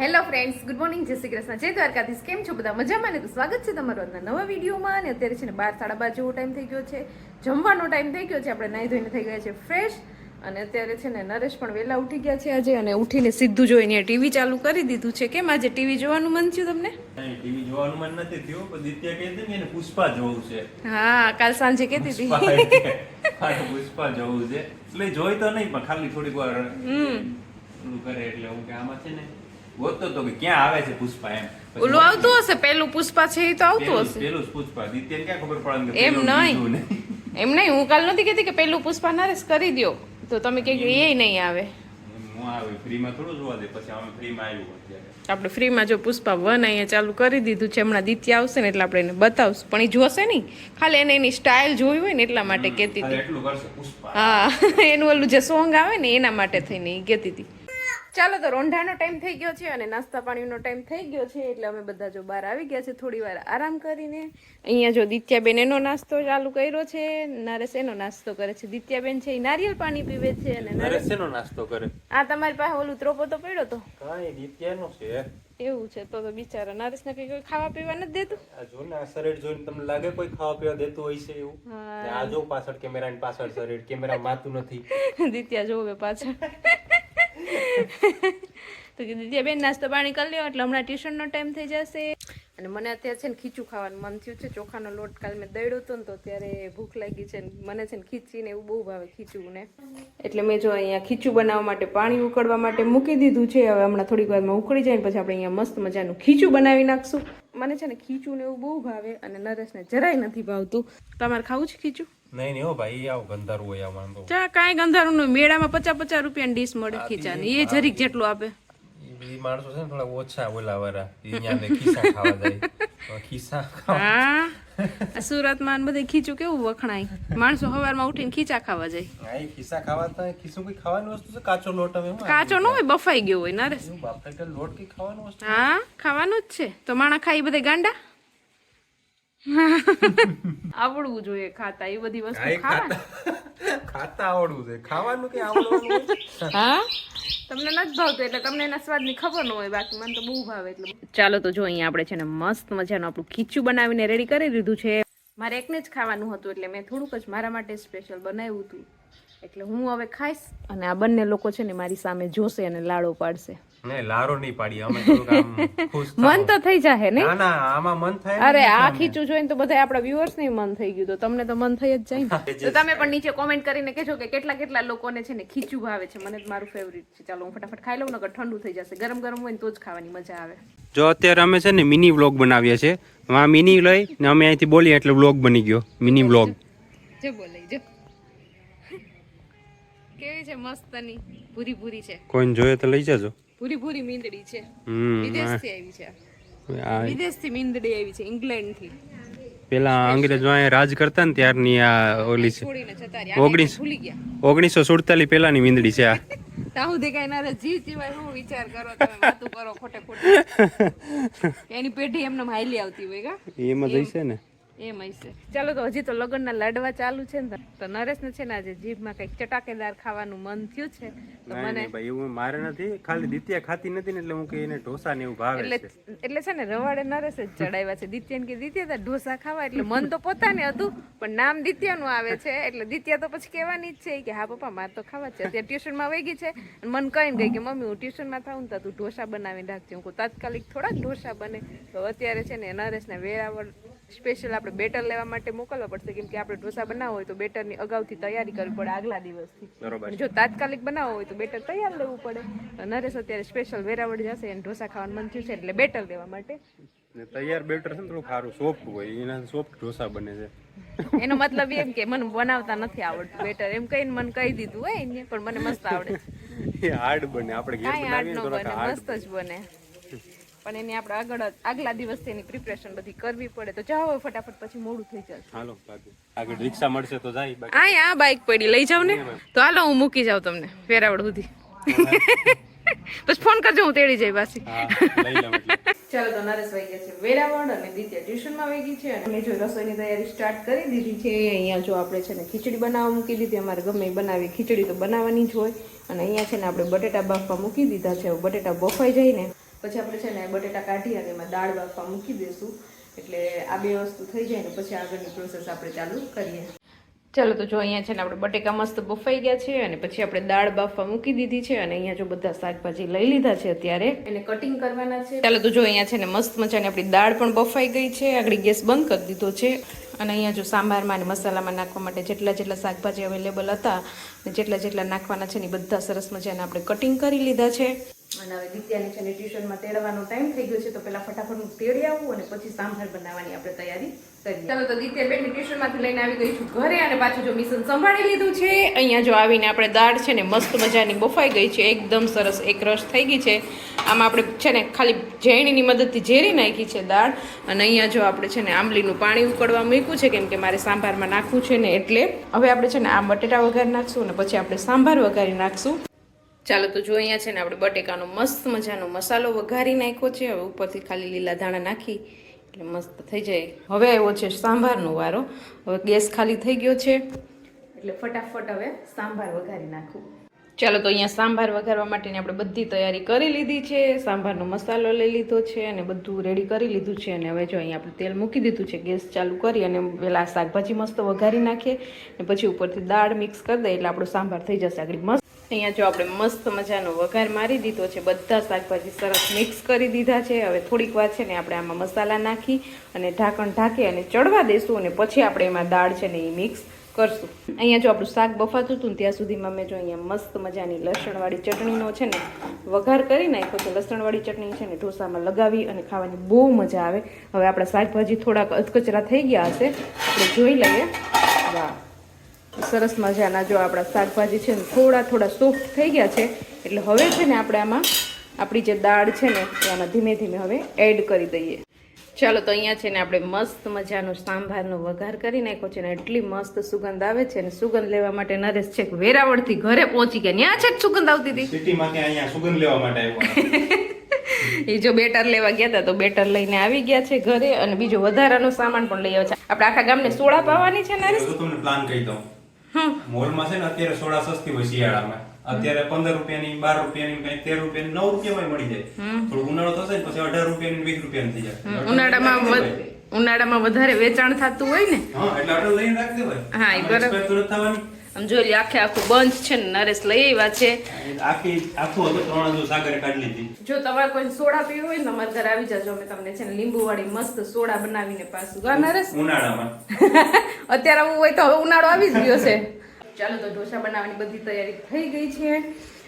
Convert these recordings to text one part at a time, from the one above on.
Hello friends good morning જય શ્રી કૃષ્ણ. જય દ્વારકાધીશ. કેમ છો બધા? મજામાં ને તો સ્વાગત છે તમારું આજના નવા વિડીયોમાં. અને અત્યારે છે ને બાર સાડા બાર જેવો ટાઈમ થઈ ગયો છે. જમવાનો ટાઈમ થઈ ગયો છે. આપણે નાહી ધોઈને થઈ ગયા છે ફ્રેશ અને અત્યારે છે ને નરેશ પણ વહેલા ઉઠી ગયા છે આજે અને ઉઠીને સીધું જોઈને ટીવી ચાલુ કરી દીધું છે. કેમ આજે ટીવી જોવાનું મન થયું તમને? ટીવી જોવાનું મન નથી થયું પણ દિત્યા કહેતી ને એને પુષ્પા જોવું છે. હા કાલ સાંજે કહેતી હતી. પુષ્પા જોવું છે. એટલે જોઈ તો નહીં પણ ખાલી થોડીક વાર કરે એટલે હું કે આમાં છે ને ગોતતો તો કે ક્યાં આવે છે પુષ્પા એમ? ઓલું આવતું હશે પેલું પુષ્પા છે એ તો આવતું હશે. પેલું પુષ્પા. દિત્યાને ક્યાં ખબર પડે કે એમ નહીં. એમ નહીં હું કાલ નથી કહેતી કે પેલું પુષ્પા નરેશ કરી દો તો તમે કે એ નહીં આવે. આપણે ફ્રીમાં જો પુષ્પા વન અહીંયા ચાલુ કરી દીધું છે હમણાં દિત્ય આવશે ને એટલે આપણે એને બતાવશું. પણ એ જોશે નહીં. ખાલી એને એની સ્ટાઇલ જોઈ હોય ને એટલા માટે કહેતી હતી. હા એનું ઓલું જે સોંગ આવે ને એના માટે થઈને એ કહેતી હતી. ચાલો તો રોંઢાનો ટાઈમ થઈ ગયો છે અને નાસ્તા પાણીનો ટાઈમ થઈ ગયો છે એટલે અમે બધા જો બહાર આવી ગયા છે થોડી વાર આરામ કરીને. અહીંયા જો દિત્યાબેન એનો નાસ્તો ચાલુ કર્યો છે નરેશ એનો નાસ્તો કરે છે. દિત્યાબેન છે એ નારિયેલ પાણી પીવે છે અને નરેશ એનો નાસ્તો કરે. આ તમારી પાસે ઓલું ત્રોપો તો પડ્યો તો કાઈ દિત્યાનો છે. એવું છે તો તો બિચારા નરેશને કઈ કોઈ ખાવા પીવા નથી દેતું? આ જો ને આ શરીર જોઈને તમને લાગે કોઈ ખાવા પીવા દેતું હોય છે એવું? આ જો પાછળ કેમેરાની પાછળ શરીર કેમેરા માતું નથી. દિત્યા જોવે પાછળ. તો કે દીદી બેન નાસ્તો પાણી કરી લ્યો, એટલે હમણાં ટ્યુશનનો ટાઈમ થઈ જશે. અને મને અત્યારે છે ને ખીચું ખાવાનું મન થયું છે. ચોખાનો લોટ કાલ મેં દળ્યો હતો ને તો ત્યારે ભૂખ લાગી છે ને મને છે ને ખીચીને એવું બહુ ભાવે ખીચું ને એટલે મેં જો અહીંયા ખીચું બનાવવા માટે પાણી ઉકળવા માટે મૂકી દીધું છે. હવે હમણાં થોડીક વારમાં ઉકળી જાય ને પછી આપણે અહીંયા મસ્ત મજાનું ખીચું બનાવી નાખશું. મને છે ને ખીચું ને એવું બહુ ભાવે અને નરેશને જરાય નથી ભાવતું. તમારે ખાવું છે ખીચું? નહીં નહીં ભાઈ આવું ગંધારું હોય આમાં તો ચા કાંઈ ગંધારું નહીં. મેળામાં પચાસ પચાસ રૂપિયાની ડીશ મળે ખીચાની. એ જરીક જેટલું આપે. એ માણસો છે ને થોડા ઓછા ઓલા વાળા અહીંયા ખીસા ખાવા જાય. ખીસા હા. સુરત સુરતમાં બધે ખીચું કેવું વખણાય? માણસો સવારમાં ઉઠીને ખીચા ખાવા જાય. હા એ ખાવા તો ખીસું કઈ ખાવાની વસ્તુ છે? કાચો લોટ હવે કાચો ન હોય બફાઈ ગયો હોય નરેશ. લોટ કઈ ખાવાનું વસ્તુ? હા ખાવાનું જ છે. તો માણા ખાઈ બધે ગાંડા? આવડવું જોઈએ ખાતા એ બધી વસ્તુ ખાવાની ખાતા. ખાતા આવડવું જોઈએ. ખાવાનું કે આવડવાનું હા? તમને નથી ભાવતું એટલે તમને એના સ્વાદની ખબર ન હોય બાકી મને તો બહુ ભાવે એટલે. ચાલો તો જો અહીંયા આપણે છે ને મસ્ત મજાનું આપણું ખીચું બનાવીને રેડી કરી દીધું છે. મારે એકને જ ખાવાનું હતું એટલે મેં થોડુંક જ મારા માટે સ્પેશિયલ બનાવ્યું હતું. એટલે હું હવે ખાઈશ અને આ બંને લોકો છે ને મારી સામે જોશે અને લાડો પાડશે. નહીં લારો નહીં પાડી અમે ખુશ મન તો થઈ જાહે ને ના ના આમાં મન થાય અરે આ ખીચું જોઈને તો બધા આપણા વ્યુઅર્સ ને મન થઈ ગયું તો તમને તો મન થઈ જ જાય ને. તો તમે પણ નીચે કોમેન્ટ કરીને કહેજો કે કેટલા કેટલા લોકોને છે ને ખીચું ભાવે છે. મને તો મારું ફેવરિટ છે. ચાલો હું ફટાફટ ખાઈ લઉં નકર ઠંડુ થઈ જશે. ગરમ ગરમ હોય ને તો જ ખાવાની મજા આવે. જો અત્યારે અમે છે ને મિની વ્લોગ બનાવીએ છીએ. માં મિની લઈ ને અમે અહીંથી બોલીએ એટલે વ્લોગ બની ગયો. મિની વ્લોગ જો બોલાઈ જો. કેવી છે મસ્તની પૂરી પૂરી છે. કોઈને જોઈએ તો લઈ જજો. પૂરી પૂરી મીંદડી છે. વિદેશથી આવી છે. વિદેશથી મીંદડી આવી છે ઇંગ્લેન્ડથી. પેલા અંગ્રેજો અહીંયા રાજ કરતા ને ત્યારની આ ઓલી છે ઓગણીસ. ઓગણીસો સુડતાલીસ પેલાની મીંદડી છે આ. તાહુ દેખાય ના જીવ જીવાય હું વિચાર કરો તમે વાતો કરો ખોટે ખોટે. એની પેઢી એમને હાઈલી આવતી હોય કા? એમાં જઈશે ને. એમ હશે ચાલો તો હજી તો લગ્નના લાડવા ચાલુ છે ને તો નરેશને છે ને આજે જીભમાં કંઈક ચટાકેદાર ખાવાનું મન થયું છે. તો મને ભાઈ એવું મારે નથી. ખાલી દિત્યા ખાતી નથી ને એટલે હું કે એને ઢોસા ને એવું ભાવે એટલે છે. એટલે છે ને રવાડે નરેશ જ ચડાવ્યા છે. દિત્યાને કે દિત્યા તા ઢોસા ખાવા? એટલે મન તો પોતાને હતું પણ નામ દિત્યાનું આવે છે. એટલે દિત્યા તો પછી કહેવાની જ છે કે હા પપ્પા મારે તો ખાવા જ છે. અત્યારે ટ્યુશનમાં વહી ગઈ છે અને મન કહીને ગઈ કે મમ્મી હું ટ્યુશનમાં થાઉં ને તો તું ઢોસા બનાવીને રાખજે. હું તાત્કાલિક થોડાક ઢોસા બને. તો અત્યારે છે ને નરેશને વેરાવળ સ્પેશિયલ આપણે બેટર લેવા માટે મોકલવા પડશે કેમ કે આપણે ઢોસા બનાવવા હોય તો બેટરની અગાઉથી તૈયારી કરવી પડે આગલા દિવસથી. બરોબર. જો તાત્કાલિક બનાવવા હોય તો બેટર તૈયાર લેવું પડે. નરેશ અત્યારે સ્પેશિયલ વેરાવળ જશે અને ઢોસા ખાવાનું મન થયું છે એટલે બેટર લેવા માટે. તૈયાર બેટર છે ને થોડું સારું સોફ્ટ હોય એના સોફ્ટ ઢોસા બને છે. એનો મતલબ એમ કે મને બનાવતા નથી આવડતું બેટર. એમ કહીને મને કહી દીધું હોય એને પણ મને મસ્ત આવડે છે. હાર્ડ બને આપણે ઘેર બનાવીએ હાર્ડ મસ્ત જ બને. પણ એની આપણે આગળ આગલા દિવસથી એની પ્રિપરેશન બધી કરવી પડે. તો જાઓ ફટાફટ પછી મોડું થઈ જશે. હાલો આગળ રિક્ષા મળશે તો જાય બાકી. આ આ બાઇક પડી લઈ જાવ ને. તો હાલો હું મૂકી જાઉં તમને વેરાવળ સુધી. પછી ફોન કરજો હું તેડી જઈ પાછી. ચાલો તો નરેશ વહી ગયા છે વેરાવળ અને દિત્યા ટ્યુશનમાં વહી ગઈ છે અને મેં જો રસોઈની તૈયારી સ્ટાર્ટ કરી દીધી છે. અહીંયા જો આપણે છે ને ખીચડી બનાવવા મૂકી દીધી. અમારે ગમે એ બનાવી ખીચડી તો બનાવવાની જ હોય. અને અહીંયા છે ને આપણે બટેટા બાફવા મૂકી દીધા છે. બટેટા બફાઈ જાય ને પછી આપણે છે ને બટેટા કાઢી અને એમાં દાળ બાફવા મૂકી દઈશું એટલે આ બે વસ્તુ થઈ જાય ને પછી આગળની પ્રોસેસ આપણે ચાલુ કરીએ. ચાલો તો જો અહીંયા છે ને આપણે બટેકા મસ્ત બફાઈ ગયા છે અને પછી આપણે દાળ બાફવા મૂકી દીધી છે અને અહીંયા જો બધા શાકભાજી લઈ લીધા છે અત્યારે. એને કટિંગ કરવાના છે. ચાલો તો જો અહીંયા છે ને મસ્ત મજાની આપણી દાળ પણ બફાઈ ગઈ છે. આગળ ગેસ બંધ કરી દીધો છે. અને અહીંયા જો સાંભારમાં અને મસાલામાં નાખવા માટે જેટલા જેટલા શાકભાજી અવેલેબલ હતા અને જેટલા જેટલા નાખવાના છે ને એ બધા સરસ મજાના આપણે કટિંગ કરી લીધા છે. અને હવે દિત્યાની છે ને ટ્યુશનમાં તેડવાનો ટાઈમ થઈ ગયો છે, તો પહેલાં ફટાફટ હું તેડી આવું અને પછી સાંભાર બનાવવાની આપણે તૈયારી કરીએ ચાલો તો દિત્યા બેન ટ્યુશનમાંથી લઈને આવી ગઈ છું ઘરે અને પાછું જો મિશન સંભાળી લીધું છે, અહીંયા જો આવીને આપણે દાળ છે ને મસ્ત મજાની બફાઈ ગઈ છે, એકદમ સરસ, એક રસ થઈ ગઈ છે. આમાં આપણે છે ને ખાલી ઝેણીની મદદથી ઝેરી નાખી છે દાળ અને અહીંયા જો આપણે છે ને આંબલીનું પાણી ઉકળવા મૂક્યું છે, કેમ કે મારે સાંભારમાં નાખવું છે ને એટલે. હવે આપણે છે ને આ બટેટા વઘારી નાખશું અને પછી આપણે સાંભાર વઘારી નાખશું. ચાલો તો જો અહીંયા છે ને આપણે બટેકાનો મસ્ત મજાનો મસાલો વઘારી નાખ્યો છે. હવે ઉપરથી ખાલી લીલા ધાણા નાખી, એટલે મસ્ત થઈ જાય. હવે આવ્યો છે સાંભારનો વારો. હવે ગેસ ખાલી થઈ ગયો છે, એટલે ફટાફટ હવે સાંભાર વઘારી નાખું. ચાલો તો અહીંયા સાંભાર વઘારવા માટેની આપણે બધી તૈયારી કરી લીધી છે. સાંભારનો મસાલો લઈ લીધો છે અને બધું રેડી કરી લીધું છે. અને હવે જો અહીંયા આપણે તેલ મૂકી દીધું છે, ગેસ ચાલુ કરી અને પેલા શાકભાજી મસ્ત વઘારી નાખીએ. અને પછી ઉપરથી દાળ મિક્સ કરી દઈએ એટલે આપણો સાંભાર થઈ જશે. આગળ મસ્ત અહીંયા જો આપણે મસ્ત મજાનો વઘાર મારી દીધો છે, બધા શાકભાજી સરસ મિક્સ કરી દીધા છે. હવે થોડીક વાર છે ને આપણે આમાં મસાલા નાખી અને ઢાંકણ ઢાંકી અને ચડવા દઈશું અને પછી આપણે એમાં દાળ છે ને એ મિક્સ કરશું. અહીંયા જો આપણું શાક બફાતું હતું ત્યાં સુધીમાં મેં જો અહીંયા મસ્ત મજાની લસણવાળી ચટણીનો છે ને વઘાર કરી નાખ્યો છે. લસણવાળી ચટણી છે ને ઢોસામાં લગાવી અને ખાવાની બહુ મજા આવે. હવે આપણા શાકભાજી થોડાક અધકચરા થઈ ગયા હશે. આપણે જોઈ લઈએ. વાહ. સરસ મજાના જો આપણા શાકભાજી છે ને થોડા થોડા સોફ્ટ થઈ ગયા છે એટલે હવે છે ને આપણે આમાં આપણી જે દાળ છે ને એ આમાં ધીમે ધીમે હવે એડ કરી દઈએ. ચાલો તો અહીંયા છે ને આપણે મસ્ત મજાનો સાંભારનો વઘાર કરી નાખ્યો છે ને એટલી મસ્ત સુગંધ આવે છે ને સુગંધ લેવા માટે નરેશ છે વેરાવળથી ઘરે પહોંચી ગયા. ત્યાં છે સુગંધ આવતી હતી. સિટીમાંથી અહીંયા સુગંધ લેવા માટે આવ્યો એ જો બેટર લેવા ગયા હતા તો બેટર લઈને આવી ગયા છે ઘરે અને બીજો વધારાનો સામાન પણ લઈ આવ્યા છે. આપણે આખા ગામને સોળા પાવાની છે નરેશ? તમને પ્લાન કહી દઉં. મોલમાં છે ને અત્યારે સોડા સસ્તી હોય શિયાળામાં. અત્યારે પંદર રૂપિયાની બાર રૂપિયાની કઈ તેર રૂપિયાની નવ રૂપિયામાં મળી જાય. થોડું ઉનાળો થશે ને પછી અઢાર રૂપિયાની વીસ રૂપિયાની થઈ જાય. ઉનાળામાં ઉનાળામાં વધારે વેચાણ થતું હોય ને? હા એટલે અઢાર લઈને રાખી દેવાય. હા, એ બરાબર. થવાની. આમ જોઈ લે આખે આખું બંધ છે ને નરેશ લઈ આવ્યા છે. આખી આખું હતું ત્રણ હજુ સાગર કાઢી લીધી. જો તમારે કોઈ સોડા પીવું હોય ને તમારે ઘરે આવી જાજો અમે તમને છે ને લીંબુ વાળી મસ્ત સોડા બનાવીને પાછું. ગા નરેશ? ઉનાળામાં. અત્યારે આવું હોય તો હવે ઉનાળો આવી જ ગયો છે. ચાલો તો ઢોસા બનાવવાની બધી તૈયારી થઈ ગઈ છે.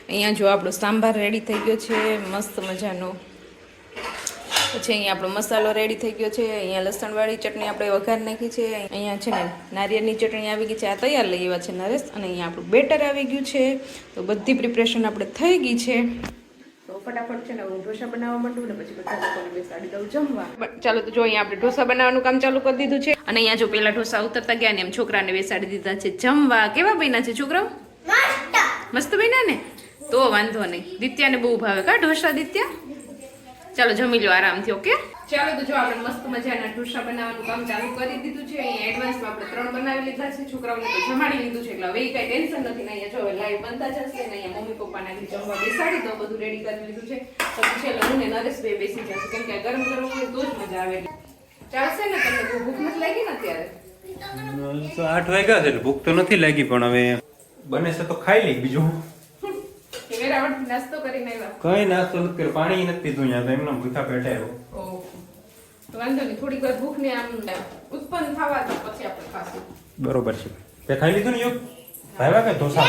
અહીંયા જો આપણો સાંભાર રેડી થઈ ગયો છે મસ્ત મજાનો. પછી અહીંયા આપણો મસાલો રેડી થઈ ગયો છે અહીંયા લસણવાળી ચટણી આપણે વઘાર નાખી છે અહીંયા છે ને નારિયેળની ચટણી આવી ગઈ છે આ તૈયાર લઈ એવા છે નરેશ અને અહીંયા આપણું બેટર આવી ગયું છે તો બધી પ્રિપરેશન આપણે થઈ ગઈ છે. તો ફટાફટ છે ને હું ઢોસા બનાવવા માંડું ને પછી બધા લોકોને બેસાડી દઉં જમવા. ચાલો તો જો અહીંયા આપણે ઢોસા બનાવવાનું કામ ચાલુ કરી દીધું છે અને અહીંયા જો પેલા ઢોસા ઉતરતા ગયા ને એમ છોકરાને બેસાડી દીધા છે જમવા કેવા બન્યા છે છોકરાઓ? મસ્ત બન્યા ને? તો વાંધો નહીં. દિત્યાને બહુ ભાવે કા ઢોસા દિત્યા? ચાલો જમી લો આરામથી ઓકે? ચાલો તો જો આપણે મસ્ત મજાના ઢોસા બનાવવાનું કામ ચાલુ કરી દીધું છે. અહીંયા એડવાન્સમાં આપણે ત્રણ બનાવી લીધા છે. છોકરાઓને તો જમાડી લીધું છે એટલે હવે એ કઈ ટેન્શન નથી. ને અહીંયા જો હવે લાઈવ બનતા જશે ને અહીંયા મમ્મી પપ્પાના ઘી જમવા બેસાડી દો બધું રેડી કરી લીધું છે. પછી છે હું ને નરેશ બે બેસી જશે કેમ કે ગરમ ગરમ હોય તો જ મજા આવે. ચાલશે ને તમને ભૂખ નથી લાગી ને અત્યારે? તો આઠ વાગ્યા છે ભૂખ તો નથી લાગી પણ હવે બને છે તો ખાઈ લઈ બીજું. કે વેરાવળથી નાસ્તો કરીને આવ્યા. કઈ નાસ્તો નથી કર્યો? પાણી નથી પીધું અહીંયા તો એમના ભૂખા પેટે આવ્યો ઓહો. તો વાંધો નહીં થોડીક વાર ભૂખ ને આમ ઉત્પન્ન થવા દો પછી આપણે ખાશું. બરોબર છે. તે ખાઈ લીધું ને યુગ? ભાવ્યા કે ઢોસા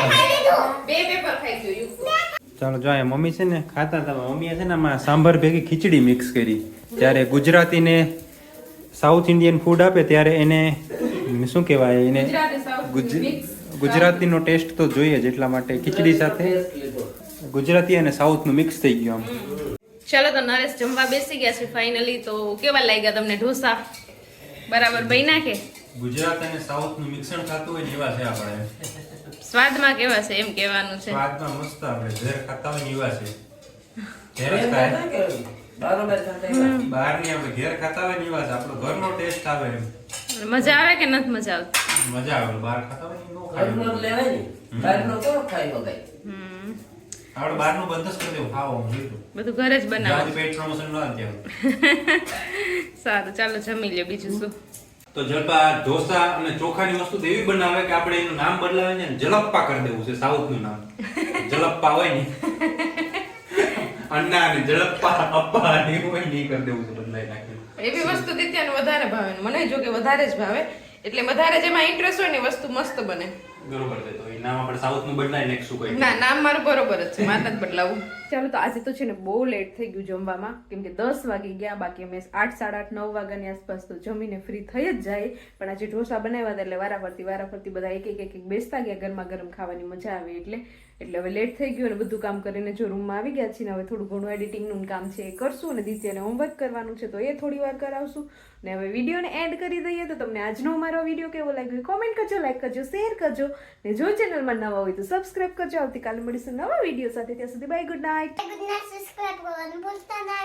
બે પેપર ખાઈ ગયો યુક્ત ચાલો જો અહીંયા મમ્મી છે ને ખાતા હતા મમ્મીએ છે ને આમાં સાંભર ભેગી ખીચડી મિક્સ કરી. જ્યારે ગુજરાતીને સાઉથ ઇન્ડિયન ફૂડ આપે ત્યારે એને શું કહેવાય એને ગુજરાતી સાઉથ ગુજરાતીનો ટેસ્ટ તો જોઈએ જ એટલા માટે ખીચડી સાથે. ગુજરાતી અને સાઉથનું મિક્સ થઈ ગયું આમ. ચાલો તો નરેશ જમવા બેસી ગયા છે ફાઇનલી તો કેવા લાગ્યા તમને ઢોસા? બરાબર બન્યા નાખે ગુજરાત અને સાઉથનું મિક્સણ ખાતું હોય એવા છે આપણે. સ્વાદમાં કેવા છે એમ કહેવાનું છે? સ્વાદમાં મસ્ત આપણે ઘેર ખાતા હોય ને એવા છે. ઘેર જ ખાય. બહારની આપણે ઘેર ખાતા હોય એવા છે. આપણો ઘરનો ટેસ્ટ આવે એમ. મજા આવે કે નથી મજા આવતી? મજા આવે બહાર ખાતા હોય ને નો ખાય. હમ. આપણે બહારનું બંધ જ કરી દેવું. ખાવાનું બધું ઘરે જ બનાવો. પેટ પ્રમોશન ન સારું ચાલો જમી લે બીજું શું? તો જલપા ઢોસા અને ચોખાની વસ્તુ એવી બનાવે કે આપણે એનું નામ બદલાવે છે ને જલપ્પા કરી દેવું છે સાઉથનું નામ. જલપ્પા હોય ને. અન્ના અને જલપ્પા અપ્પા ને એવું હોય ને કરી દેવું છે બદલાઈ નાખ્યું એવી વસ્તુ દિત્યાને વધારે ભાવે મને જો કે વધારે જ ભાવે. એટલે વધારે જેમાં ઇન્ટરેસ્ટ હોય ને વસ્તુ મસ્ત બને. બરોબર છે, તો નામ આપણે સાઉથનું બદલાય ને શું કહી ના, નામ મારું બરોબર છે મારે નથી બદલાવું. ચાલો, તો આજે તો છે ને બહુ લેટ થઈ ગયું જમવામાં. કેમ કે દસ વાગી ગયા, બાકી અમે આઠ, સાડા આઠ, નવ વાગ્યાની આસપાસ તો જમીને ફ્રી થઈ જ જાય. પણ આજે ઢોસા બનાવ્યા હતા એટલે વારાફરતી વારાફરતી બધા એક એક એક એક બેસતા ગયા, ગરમા ગરમ ખાવાની મજા આવે એટલે. એટલે હવે લેટ થઈ ગયું અને બધું કામ કરીને જો રૂમમાં આવી ગયા છીએ ને હવે થોડું ઘણું એડિટિંગનું કામ છે એ કરશું અને દિત્યાને હોમવર્ક કરવાનું છે તો એ થોડી વાર કરાવશું. ને હવે વિડીયોને એન્ડ કરી દઈએ તો તમને આજનો અમારો વીડિયો કેવો લાગ્યો કોમેન્ટ કરજો લાઈક કરજો શેર કરજો. ને જો ચેનલમાં નવા હોય તો સબસ્ક્રાઇબ કરજો. આવતીકાલે મળીશું નવા વીડિયો સાથે. ત્યાં સુધી બાય ગુડ નાઇટ subscribe કરવાનું ભૂલતા ના